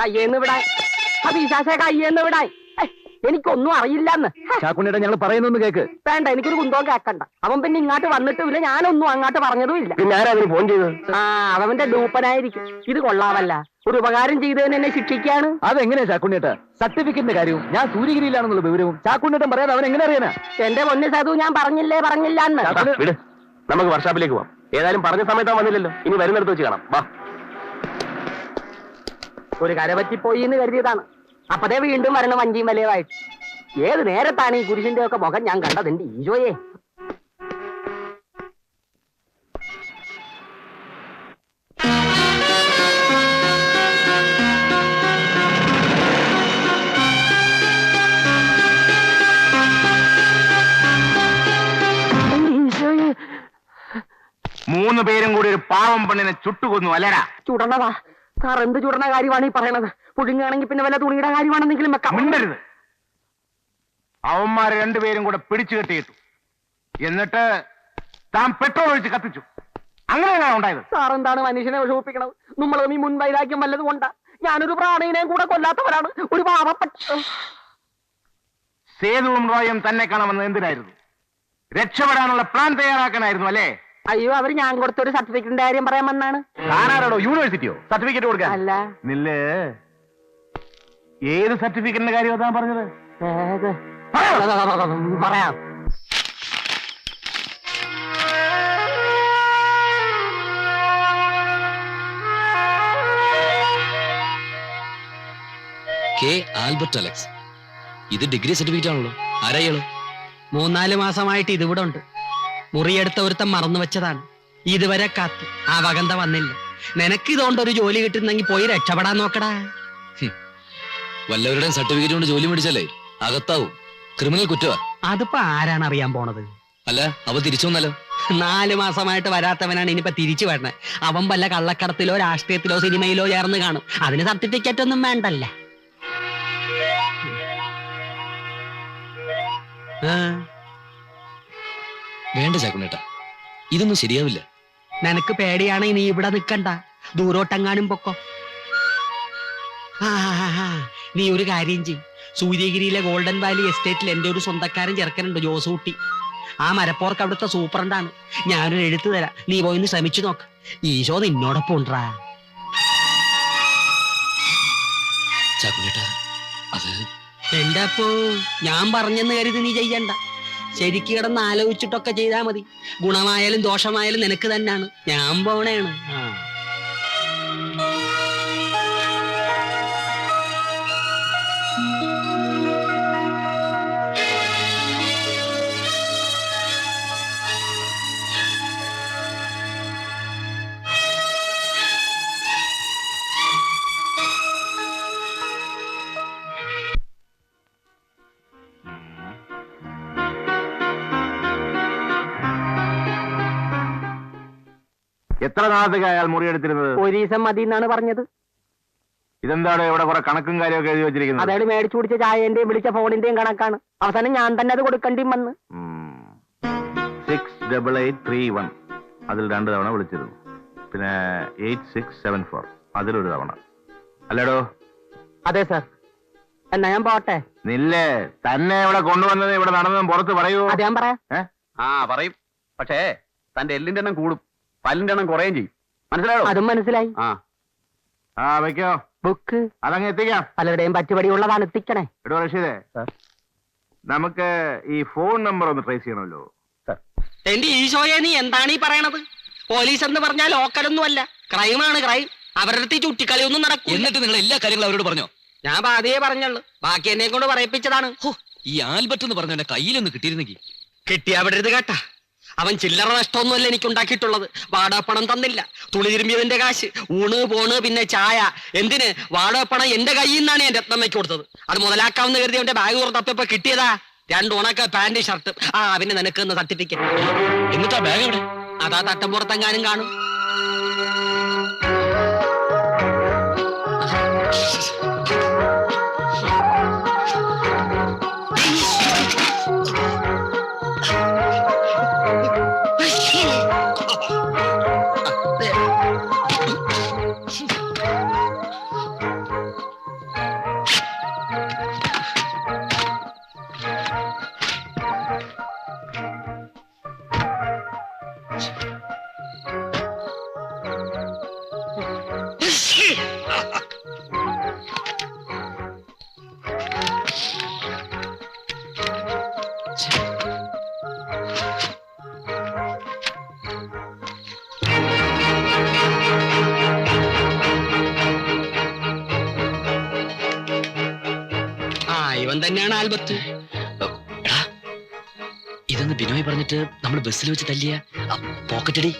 കയ്യേന്ന് വിടാൻ. അഭിശാസെ കയ്യേന്ന് വിടാൻ. എനിക്കൊന്നും അറിയില്ലെന്ന്. ചാക്കുണ്ണിയേട്ടാ ഞങ്ങൾ പറയുന്നൊന്ന് കേക്ക്. വേണ്ട എനിക്കൊരു കുന്തവും കേക്കണ്ട. അവൻ പിന്നെ ഇങ്ങോട്ട് വന്നിട്ടുമില്ല ഞാനൊന്നും അങ്ങോട്ട് പറഞ്ഞതും ഇല്ല. പിന്നെ ആരാ അതിന് ഫോൺ ചെയ്തത്? ആ അവന്റെ ഡൂപ്പനായിരിക്കും. ഇത് കൊള്ളാവല്ല ഒരു ഉപകാരം ചെയ്തതിന് എന്നെ ശിക്ഷിക്കാണ്. അതെങ്ങനെയാ ചാക്കുണ്ണിയേട്ട സർട്ടിഫിക്കറ്റിന്റെ കാര്യവും. ഞാൻ സൂര്യഗിരിയിലാണെന്നുള്ള വിവരവും. ചാക്കുണ്ണിയേട്ടൻ പറയാതെ അവൻ എങ്ങനെ അറിയാനാ? എന്റെ പൊന്നു സാധു ഞാൻ പറഞ്ഞില്ലേ പറഞ്ഞില്ലന്ന്. വിട്. നമുക്ക് വർഷാപ്പിലേക്ക് പോവാം. ഏതായാലും പറഞ്ഞ സമയത്താ വന്നില്ലല്ലോ. ഇനി വരുന്നിടത്ത് വെച്ച് കാണാം. വാ. ഒരു കരപറ്റിപ്പോയി എന്ന് കരുതിയതാണ് അപ്പതേ വീണ്ടും വരണം വഞ്ചിയും വലയമായിട്ട്. ഏത് നേരത്താണ് ഈ കുരിശിന്റെ ഒക്കെ മുഖം ഞാൻ കണ്ടത് എന്റെ ഈശോയെ. മൂന്ന് പേരും കൂടി ഒരു പാവം പെണ്ണിനെ ചുട്ടുകൊന്നു അല്ലടാ. ചുടണതാ സാർ എന്ത് ചുടണ കാര്യമാണ് ഈ പറയണത്? പുഴുങ്ങാണെങ്കിൽ പിന്നെ വല്ല തുണിയുടെ കാര്യമാണെന്നെങ്കിലും വെക്കാം. അവന്മാരെ അവന്മാർ രണ്ടുപേരും കൂടെ പിടിച്ചു കെട്ടിയിട്ടു. എന്നിട്ട് താൻ പെട്രോൾ ഒഴിച്ച് കത്തിച്ചു. അങ്ങനെയാണ് ഉണ്ടായത്. സാർ എന്താണ് മനുഷ്യനെ വിഷമിപ്പിക്കണത്? നമ്മൾ ഈ മുൻവൈരാഗ്യം വല്ലതും കൊണ്ടാ? ഞാനൊരു പ്രാണീനെയും കൂടെ കൊല്ലാത്തവരാണ് ഒരു പാവപ്പെട്ട സേതുവും റോയും തന്നെ കാണാമെന്ന് എന്തിനായിരുന്നു? രക്ഷപ്പെടാനുള്ള പ്ലാൻ തയ്യാറാക്കാനായിരുന്നു അല്ലേ? അയ്യോ അവർ ഞാൻ കൊടുത്ത ഒരു സർട്ടിഫിക്കറ്റിന്റെ കാര്യം പറയാൻ വന്നാണ്. താനാരാടോ? യൂണിവേഴ്സിറ്റിയോ സർട്ടിഫിക്കറ്റ് കൊടുക്കാൻ? അല്ല. നില്ല്? ഏത് സർട്ടിഫിക്കറ്റിന്റെ കാര്യം അതാ പറഞ്ഞത്? ഏത്? പറയാം. K Albert Alex. ഇത് ഡിഗ്രി സർട്ടിഫിക്കറ്റ് ആണല്ലോ. ആരായാൾ മൂന്നാൽ മാസമായിട്ട് ഇതിവിടെ ഉണ്ട്. മുറിയെടുത്ത ഒരുത്തം മറന്നു വെച്ചതാണ്. ഇതുവരെ കാത്തു ആ വകന്ത വന്നില്ല. നിനക്ക് ഇതുകൊണ്ട് ഒരു ജോലി കിട്ടുന്നെങ്കിൽ പോയി രക്ഷപ്പെടാൻ നോക്കടാ. വല്ലവരുടെയും സർട്ടിഫിക്കറ്റ് കൊണ്ട് ജോലി മേടിച്ചല്ലേ? അകത്താവും. ക്രിമിനൽ കുറ്റവാ. അതിപ്പോ ആരാണ് അറിയാൻ പോണത്? അല്ല അവ തിരിച്ചു വന്നല്ലോ നാല് മാസമായിട്ട് വരാത്തവനാണ് ഇനിയിപ്പോ തിരിച്ചു വരണേ. അവൻ വല്ല കള്ളക്കടത്തിലോ രാഷ്ട്രീയത്തിലോ സിനിമയിലോ ചേർന്ന് കാണും. അതിന് സർട്ടിഫിക്കറ്റ് ഒന്നും വേണ്ടല്ല. ആ, വേണ്ട ചാക്കുണ്ണേട്ടാ ഇതൊന്നും ശരിയാവില്ല. നിനക്ക് പേടിയാണെങ്കിൽ നീ ഇവിടെ നിക്കണ്ട. ദൂരോട്ടെങ്ങാനും പൊക്കോ. ആ, നീ ഒരു കാര്യം ചെയ് സൂര്യഗിരിയിലെ ഗോൾഡൻ വാലി എസ്റ്റേറ്റിൽ എന്റെ ഒരു സ്വന്തക്കാരൻ ചെറുക്കനുണ്ട് ജോസൂട്ടി. ആ മരപ്പോർക്ക് അവിടുത്തെ സൂപ്രണ്ടാണ് ഞാനൊരു എഴുത്തു തരാം. നീ പോയി ഒന്ന് ശ്രമിച്ചു നോക്ക്. ഈശോ നിന്നോടൊപ്പം ഉണ്ടാ ചാക്കുണ്ണേട്ടാ അത് എന്റെ അപ്പോ ഞാൻ പറഞ്ഞെന്ന് കരുതി നീ ചെയ്യണ്ട. ശരിക്ക് കിടന്ന് ആലോചിച്ചിട്ടൊക്കെ ചെയ്താൽ മതി. ഗുണമായാലും ദോഷമായാലും നിനക്ക് തന്നെയാണ്. ഞാൻ പോണേണ്. എത്ര നാളത്തേക്ക് അയാൾ മുറിയെടുത്തിരുന്നത്? ഒരു ദിവസം മതി എന്നാണ് പറഞ്ഞത്. ഇതെന്താണ് ഇവിടെ കുറെ കണക്കും കാര്യമൊക്കെ എഴുതി വെച്ചിരിക്കുന്നത്? അതായത് മേടിച്ചു കുടിച്ച ചായന്റെയും വിളിച്ച ഫോണിന്റെയും കണക്കാണ്. അവസാനം ഞാൻ തന്നെ അത് കൊടുക്കേണ്ടിയും വന്ന്. Six double eight three one അതിൽ രണ്ട് തവണ വിളിച്ചിരുന്നു. പിന്നെ എയ്റ്റ് സിക്സ് സെവൻ ഫോർ അതിലൊരു തവണ. അല്ലേടോ? അതെ സർ എന്നാ ഞാൻ പോട്ടെ. നില്ലേ? തന്നെ ഇവിടെ കൊണ്ടുവന്നത് ഇവിടെ നടന്നതും പുറത്ത് പറയൂ. അത് ഞാൻ പറയാം. ആ പറയും. പക്ഷേ തന്റെ എല്ലിന്റെ എണ്ണം കൂടും. പല്ലിന്റെ എണ്ണം കുറയും ചെയ്യും. മനസ്സിലായോ? അതും മനസ്സിലായി. ആ. ആ വെക്കോ. ബുക്ക്. അതങ്ങ് എത്തിക്കാം. പലരുടെയും പറ്റുപടിയുള്ളതാണ് എത്തിക്കണേ. എടോ റഷീദേ. നമുക്ക് ഈ ഫോൺ നമ്പർ ഒന്ന് ട്രേസ് ചെയ്യണമല്ലോ. എന്റെ ഈശോയെ നീ എന്താണ് ഈ പറയണത്? പോലീസ് എന്ന് പറഞ്ഞാൽ ലോക്കലൊന്നും അല്ല. ക്രൈമാണ് ക്രൈം. അവരുടെ അടുത്ത് ഈ ചുറ്റിക്കളിയൊന്നും നടക്കും എന്നിട്ട് നിങ്ങൾ എല്ലാ കാര്യങ്ങളും അവരോട് പറഞ്ഞോ? ഞാൻ പാതിയെ പറഞ്ഞുള്ളൂ. ബാക്കി എന്നെ കൊണ്ട് പറയിപ്പിച്ചതാണ്. ഹോ ഈ ആൽബർട്ട് എന്ന് പറഞ്ഞ കയ്യിലൊന്ന് കിട്ടിയിരുന്നെങ്കിൽ കിട്ടിയ അവിടെ ഇരുന്ന് കേട്ടാ. അവൻ ചില്ലറ നഷ്ടമൊന്നുമല്ല എനിക്ക് ഉണ്ടാക്കിയിട്ടുള്ളത് വാടകപ്പണം തന്നില്ല. തുണി തിരുമ്പിയതിന്റെ കാശ്. ഊണ് പോണ് പിന്നെ ചായ. എന്തിന്? വാടകപ്പണം എന്റെ കയ്യിൽ നിന്നാണ് ഞാൻ രത്നമ്മയ്ക്ക് കൊടുത്തത്. അത് മുതലാക്കാവുന്ന കരുതി അവന്റെ ബാഗ് തുറന്നപ്പോ കിട്ടിയതാ. രണ്ട് ഉണക്ക പാന്റ് ഷർട്ട്. ആ പിന്നെ നിനക്ക് സർട്ടിഫിക്കറ്റ് എന്നിട്ടാ ബാഗ് എവിടെ? അതാ തട്ടമ്പുറത്തെങ്ങാനും കാണും. എടാ ഇതൊന്ന് ബിനോയ് പറഞ്ഞിട്ട് നമ്മൾ ബസ്സിൽ വെച്ച് തല്ലിയ പോക്കറ്റടി.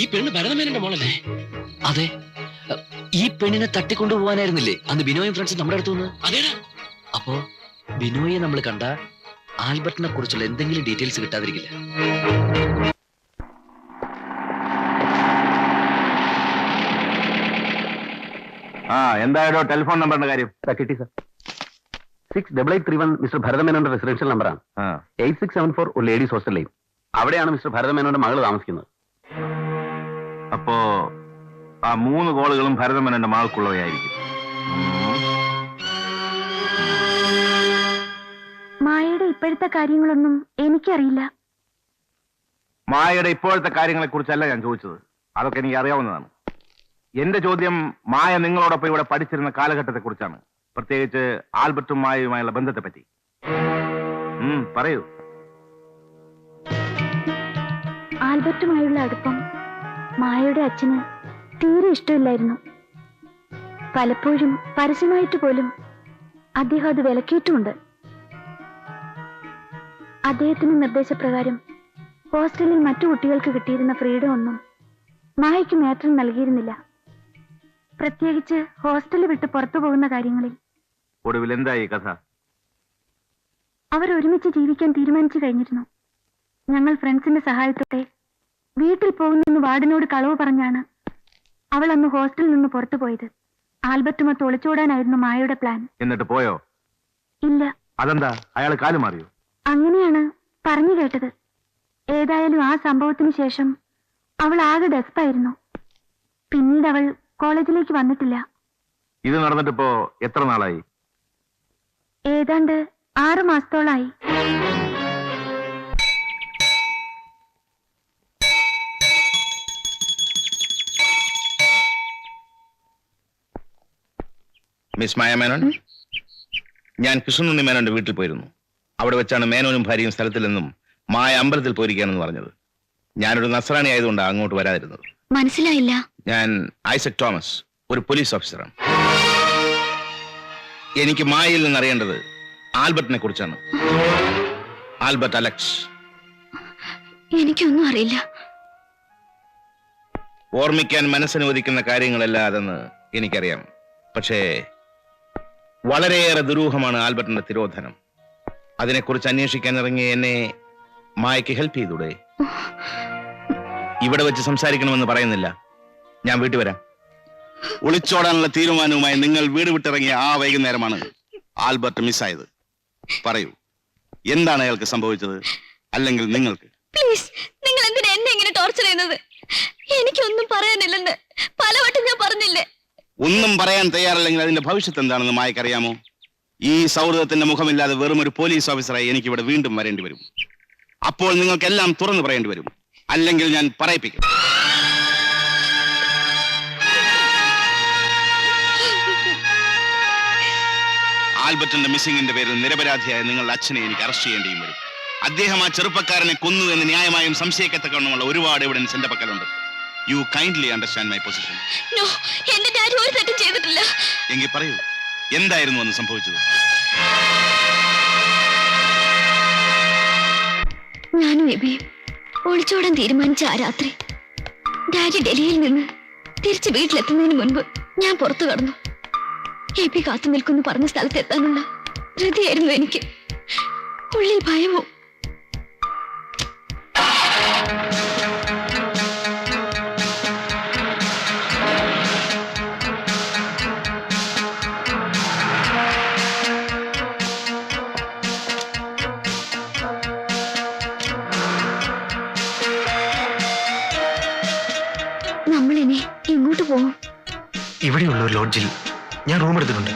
ഈ പെണ്ണ് ഭരതമേനന്റെ മോളല്ലേ? അതെ. ഈ പെണ്ണിനെ തട്ടിക്കൊണ്ടു പോവാനായിരുന്നില്ലേ അന്ന് ബിനോയും ഫ്രണ്ട്സ് നമ്മുടെ അടുത്ത് നിന്ന് അതേടാ. അപ്പോ ബിനോയെ നമ്മൾ കണ്ട ആൽബർട്ടിനെ കുറിച്ചുള്ള എന്തെങ്കിലും ഡീറ്റെയിൽസ് കിട്ടാതിരിക്കില്ല. ആ എന്തായാലും ടെലിഫോൺ നമ്പറിന്റെ കാര്യം? കിട്ടി sir. Six double eight three one mister ഭരതമേനോന്റെ residential നമ്പറാണ് എയ്റ്റ് സിക്സ് സെവൻ ഫോർ ഒരു ലേഡീസ് ഹോസ്റ്റലിലെയും അവിടെയാണ് മിസ്റ്റർ ഭരതമേനോന്റെ മകൾ താമസിക്കുന്നത്. അപ്പോ ആ മൂന്ന് കോളുകളും ഭരതമേനോന്റെ മകൾക്കുള്ളവയായിരിക്കും. മായയുടെ ഇപ്പോഴത്തെ കാര്യങ്ങളൊന്നും എനിക്കറിയില്ല. മായയുടെ ഇപ്പോഴത്തെ കാര്യങ്ങളെ കുറിച്ചല്ല ഞാൻ ചോദിച്ചത്. അതൊക്കെ എനിക്ക് അറിയാവുന്നതാണ്. എന്റെ ചോദ്യം മായ നിങ്ങളോടൊപ്പം ഇവിടെ പഠിച്ചിരുന്ന കാലഘട്ടത്തെ കുറിച്ചാണ് പ്രത്യേകിച്ച് ആൽബർട്ടും മായയുമായുള്ള ബന്ധത്തെ പറ്റി പറയൂ. ആൽബർട്ടുമായുള്ള അടുപ്പം മായയുടെ അച്ഛന് തീരെ ഇഷ്ടമില്ലായിരുന്നു. പലപ്പോഴും പരസ്യമായിട്ട് പോലും അദ്ദേഹം അത് വിലക്കിയിട്ടുമുണ്ട്. അദ്ദേഹത്തിന്റെ നിർദ്ദേശപ്രകാരം ഹോസ്റ്റലിൽ മറ്റു കുട്ടികൾക്ക് കിട്ടിയിരുന്ന ഫ്രീഡം ഒന്നും മായയ്ക്ക് മേത്രം നൽകിയിരുന്നില്ല. പ്രത്യേകിച്ച് ഹോസ്റ്റൽ വിട്ട് പുറത്തു പോകുന്ന കാര്യങ്ങളിൽ ഒടുവിൽ എന്തായി കഥ? അവർ ഒരുമിച്ച് ജീവിക്കാൻ തീരുമാനിച്ചു കഴിഞ്ഞിരുന്നു. ഞങ്ങൾ ഫ്രണ്ട്സിന്റെ സഹായത്തോടെ വീട്ടിൽ പോകുന്നെന്ന് വാർഡിനോട് കളവ് പറഞ്ഞാണ് അവൾ അന്ന് ഹോസ്റ്റലിൽ നിന്ന് പുറത്തു പോയത്. ആൽബർട്ടുമൊത്ത് ഒളിച്ചോടാനായിരുന്നു മായയുടെ പ്ലാൻ. എന്നിട്ട് പോയോ? ഇല്ല. അതെന്താ? അയാൾ കാലു മാറിയോ? അങ്ങനെയാണ് പറഞ്ഞു കേട്ടത്. ഏതായാലും ആ സംഭവത്തിന് ശേഷം അവൾ ആകെ ഡെസ്പായിരുന്നു പിന്നീട് അവൾ കോളേജിലേക്ക് വന്നിട്ടില്ല. ഇത് നടന്നിട്ടിപ്പോ എത്ര നാളായി? ഏതാണ്ട് ആറു മാസത്തോളായി. മിസ് മായ മേനോൻ ഞാൻ കൃഷ്ണനുണ്ണി മേനോന്റെ വീട്ടിൽ പോയിരുന്നു. അവിടെ വെച്ചാണ് മേനോനും ഭാര്യയും സ്ഥലത്തിലെന്നും മായ അമ്പലത്തിൽ പോയിരിക്കുകയാണെന്ന് പറഞ്ഞത്. ഞാനൊരു നസ്രാണി ആയതുകൊണ്ടാണ് അങ്ങോട്ട് വരാതിരുന്നത്. മനസ്സിലായില്ല. ഞാൻ ഐസക് തോമസ് ഒരു പോലീസ് ഓഫീസറാണ്. എനിക്ക് മായയിൽ നിന്ന് അറിയേണ്ടത് ആൽബർട്ടിനെ കുറിച്ചാണ്. Albert Alex. എനിക്കൊന്നും അറിയില്ല. ഓർമ്മിക്കാൻ മനസ്സനുവദിക്കുന്ന കാര്യങ്ങളല്ല അതെന്ന് എനിക്കറിയാം. പക്ഷേ വളരെയേറെ ദുരൂഹമാണ് ആൽബർട്ടിന്റെ തിരോധനം. അതിനെക്കുറിച്ച് അന്വേഷിക്കാൻ ഇറങ്ങി എന്നെ മായയ്ക്ക് ഹെൽപ്പ് ചെയ്തൂടെ? ഇവിടെ വെച്ച് സംസാരിക്കണമെന്ന് പറയുന്നില്ല. ഞാൻ വീട്ടിൽ വരാം. ഒളിച്ചോടാനുള്ള തീരുമാനവുമായി നിങ്ങൾ വീട് വിട്ടിറങ്ങിയ ആ വൈകുന്നേരമാണ് ആൽബർട്ട് മിസ്സായത്. പറയൂ എന്താണ് അയാൾക്ക് സംഭവിച്ചത്? അല്ലെങ്കിൽ നിങ്ങൾക്ക്? പ്ലീസ് നിങ്ങൾ എന്തിനാ എന്നെ ഇങ്ങനെ ടോർച്ചർ ചെയ്യുന്നത്? എനിക്കൊന്നും പറയാനില്ലെന്ന് പലവട്ടം ഞാൻ പറഞ്ഞില്ലേ. ഒന്നും പറയാൻ തയ്യാറല്ലെങ്കിൽ അതിന്റെ ഭവിഷ്യത്ത് എന്താണെന്ന് മായക്കറിയാമോ? ഈ സൗഹൃദത്തിന്റെ മുഖമില്ലാതെ വെറും ഒരു പോലീസ് ഓഫീസറായി എനിക്ക് ഇവിടെ വീണ്ടും വരേണ്ടി വരും. അപ്പോൾ നിങ്ങൾക്കെല്ലാം തുറന്നു പറയേണ്ടി വരും. അല്ലെങ്കിൽ ഞാൻ പറയിപ്പിക്കും. ആൽബർട്ടിന്റെ മിസ്സിംഗിന്റെ പേരിൽ നിരപരാധിയായ നിങ്ങളുടെ അച്ഛനെ എനിക്ക് അറസ്റ്റ് ചെയ്യേണ്ടിയും വരും. അദ്ദേഹം ആ ചെറുപ്പക്കാരനെ കൊന്നു എന്ന് ന്യായമായും സംശയിക്കത്തക്കവണ്ണമുള്ള ഒരുപാട് എവിഡൻസ് എന്റെ പക്കലുണ്ട്. You kindly understand my position എന്റെ ഡാഡി ഒരു തെറ്റും ചെയ്തിട്ടില്ല. എങ്കിൽ പറയൂ എന്തായിരുന്നു അന്ന് സംഭവിച്ചത്? ഞാനും എബിയും ഒളിച്ചോടാൻ തീരുമാനിച്ച ആ രാത്രി. ഡാഡി ഡൽഹിയിൽ നിന്ന് തിരിച്ച് വീട്ടിലെത്തുന്നതിന് മുൻപ് ഞാൻ പുറത്തു കടന്നു. എബി കാത്തു നിൽക്കുന്നു പറഞ്ഞ സ്ഥലത്ത് എത്താനുള്ള ധൃതിയായിരുന്നു എനിക്ക്. ഉള്ളിൽ ഭയമോ? നമ്മളിനി എങ്ങോട്ട് പോകും ഇവിടെയുള്ള ഒരു ലോഡ്ജിൽ ഞാൻ റൂം എടുത്തിട്ടുണ്ട്.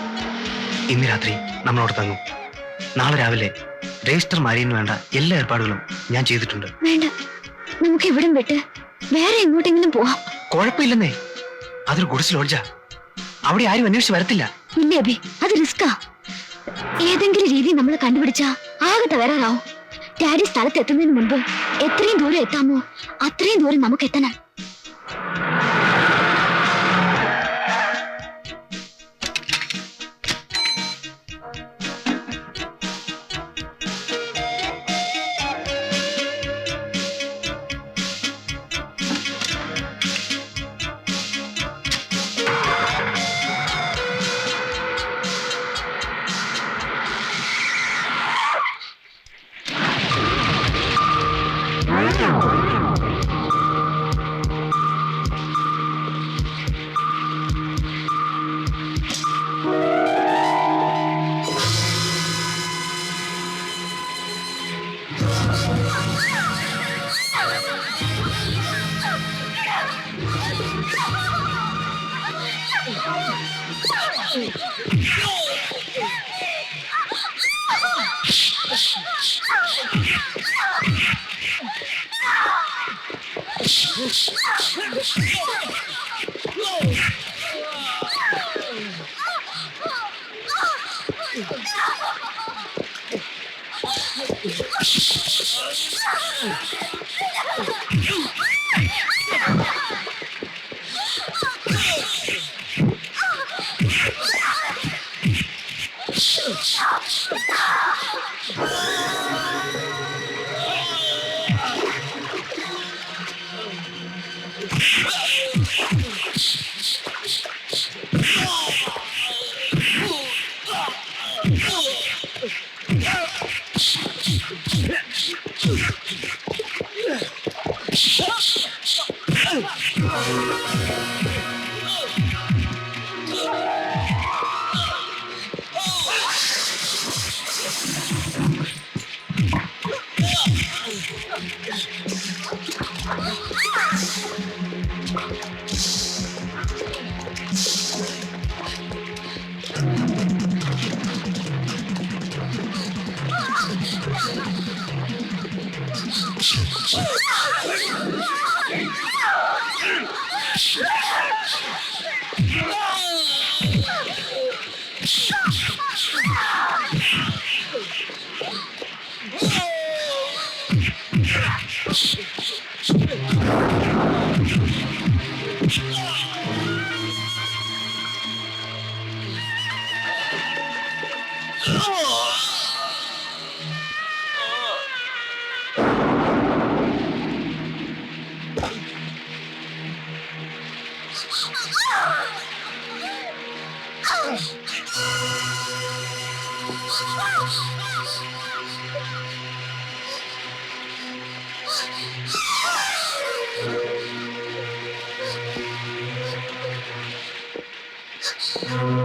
ഇന്ന് രാത്രി നമ്മളോട് തങ്ങും. നാളെ രാവിലെ രജിസ്റ്റർ മാരിയന് വേണ്ട എല്ലാ ഏർപ്പാടുകളും ഞാൻ ചെയ്തിട്ടുണ്ട്. വേണ്ട. നമുക്ക് ഇവിടം വിട്ട് വേറെ എങ്ങോട്ടെങ്കിലും പോവാം. കുഴപ്പമില്ലെന്നേ. അതൊരു ഗുഡ്സ് ലോഡ്ജാ അവിടെ ആരും അന്വേഷിച്ച് വരത്തില്ല. ഇല്ല അബി അത് റിസ്കാ ഏതെങ്കിലും രീതി നമ്മൾ കണ്ടുപിടിച്ചാ ആകെ തകരാറാവും ഡാഡി സ്ഥലത്ത് എത്തുന്നതിന് മുമ്പ് എത്രയും ദൂരം എത്താമോ അത്രയും ദൂരം നമുക്ക് എത്തണം. you Oh! Thank you.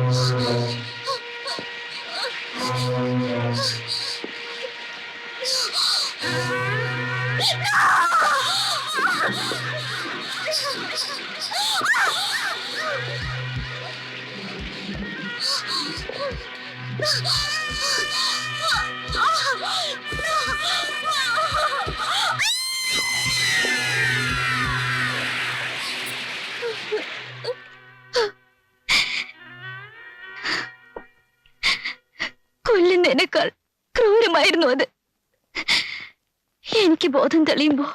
എനിക്ക് ബോധം തെളിയുമ്പോ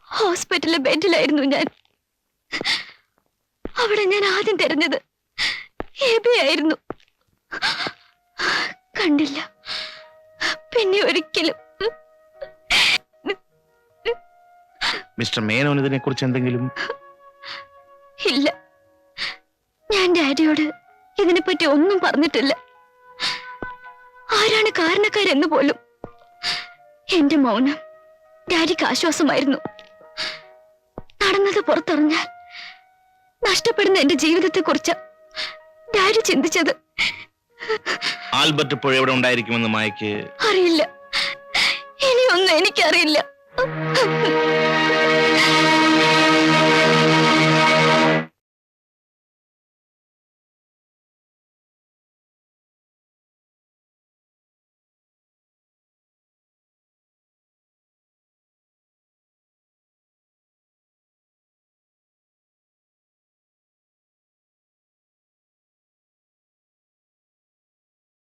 ഹോസ്പിറ്റലിലെ ബെഡിലായിരുന്നു ഞാൻ. അവിടെ ഞാൻ ആദ്യം തിരഞ്ഞത് എബിയായിരുന്നു കണ്ടില്ല. പിന്നെ ഒരിക്കലും. മിസ്റ്റർ മേനോൻ ഇതിനെ കുറിച്ച് എന്തെങ്കിലും? ഇല്ല. ഞാൻ ഡാഡിയോട് ഇതിനെപ്പറ്റി ഒന്നും പറഞ്ഞിട്ടില്ല. ആരാണ് കാരണക്കാരെന്ന് പോലും. എന്റെ മൗനം ഡാഡിക്ക് ആശ്വാസമായിരുന്നു. നടന്നത് പുറത്തറിഞ്ഞാൽ നഷ്ടപ്പെടുന്ന എന്റെ ജീവിതത്തെ കുറിച്ച് ഡാഡി ചിന്തിച്ചത് ആൽബർട്ട് ഇപ്പോൾ എവിടെ ഉണ്ടായിരിക്കുമെന്ന് മായക്ക് അറിയില്ല. ഇനിയൊന്നും എനിക്കറിയില്ല.